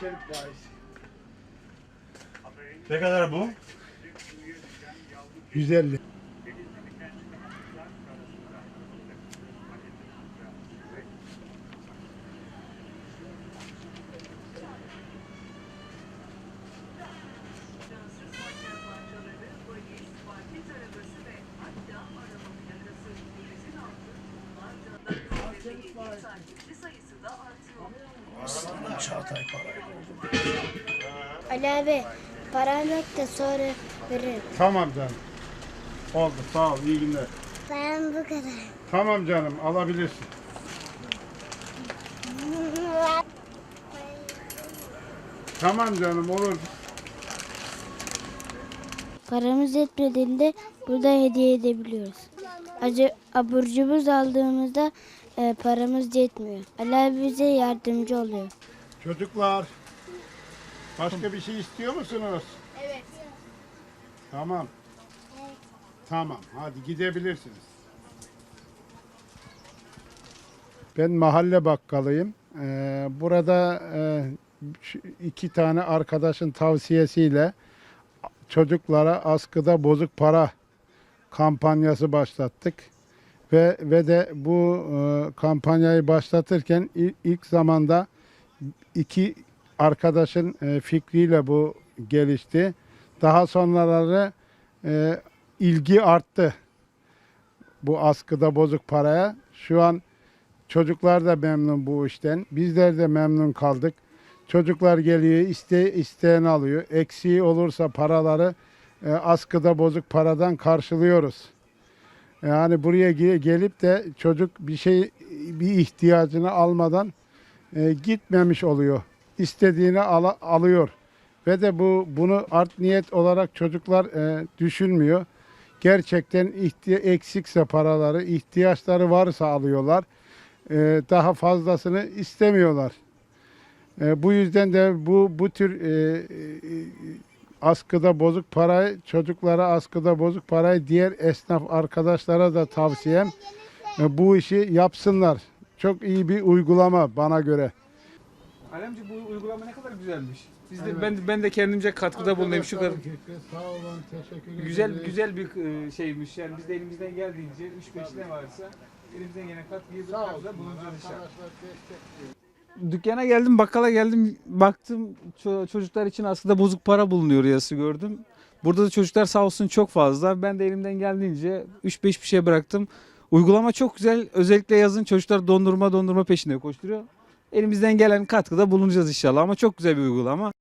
Çelik faiz. Ne kadar bu? 150. Fransız makine parçaları, valiz, market arabası ve hatta araba plakası denizin altı onlarca ve belediye takipçi sayısı da artıyor. Çağatay para. Ali abi param yok da sonra veririm. Tamam canım. Oldu sağ ol iyi günler. Param bu kadar. Tamam canım alabilirsin. Tamam canım olur. Paramız yetmediğinde burada hediye edebiliyoruz. Acı abur cubur aldığımızda e, paramız yetmiyor. Ali abi bize yardımcı oluyor. Çocuklar başka bir şey istiyor musunuz? Evet. Tamam. Tamam hadi gidebilirsiniz. Ben mahalle bakkalıyım. Ee, burada e, iki tane arkadaşın tavsiyesiyle çocuklara askıda bozuk para kampanyası başlattık. Ve ve de bu e, kampanyayı başlatırken il- ilk zamanda iki arkadaşın e, fikriyle bu gelişti. Daha sonraları e, ilgi arttı bu askıda bozuk paraya. Şu an çocuklar da memnun bu işten. Bizler de memnun kaldık. Çocuklar geliyor, iste, isteyen alıyor. Eksiği olursa paraları e, askıda bozuk paradan karşılıyoruz. Yani buraya ge- gelip de çocuk bir şey bir ihtiyacını almadan e, gitmemiş oluyor. İstediğini ala- alıyor. Ve de bu bunu art niyet olarak çocuklar e, düşünmüyor. Gerçekten eksikse paraları, ihtiyaçları varsa alıyorlar. E, daha fazlasını istemiyorlar. E, bu yüzden de bu bu tür e, e, askıda bozuk parayı çocuklara askıda bozuk parayı diğer esnaf arkadaşlara da tavsiyem e, bu işi yapsınlar. Çok iyi bir uygulama bana göre. Alemci bu uygulama ne kadar güzelmiş. Biz de ben ben de kendimce katkıda bulunayım şu kadar. Sağ olun, teşekkür Güzel güzel bir e, şeymiş yani biz de elimizden geldiğince 3-5 ne varsa elimizden gelen katkıyı olsun. bulunacağız inşallah. Dükkana geldim, bakkala geldim, baktım ço- çocuklar için aslında bozuk para bulunuyor yazısı gördüm. Burada da çocuklar sağ olsun çok fazla. Ben de elimden geldiğince 3-5 bir şey bıraktım. Uygulama çok güzel. Özellikle yazın çocuklar dondurma dondurma peşinde koşturuyor. Elimizden gelen katkıda bulunacağız inşallah ama çok güzel bir uygulama.